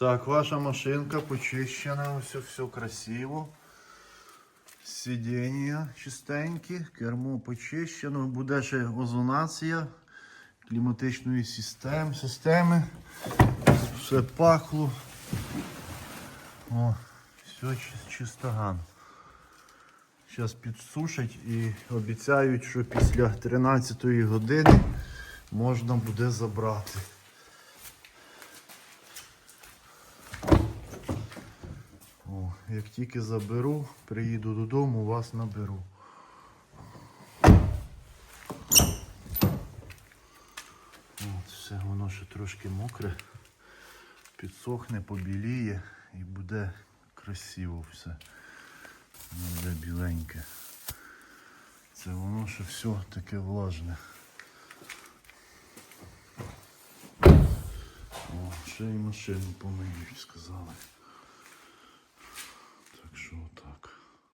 Так, ваша машинка почищена, все, все красиво. Сидіння чистенькі, кермо почищено, буде ще озонація кліматичної системи, системи. Все пахло. О, все чи- чистоган. Зараз підсушать і обіцяють, що після 13 години можна буде забрати. О, як тільки заберу, приїду додому, вас наберу. От, все воно ще трошки мокре, підсохне, побіліє і буде красиво все. Буде біленьке. Це воно ще все таке влажне. О, ще й машину помиють, сказали.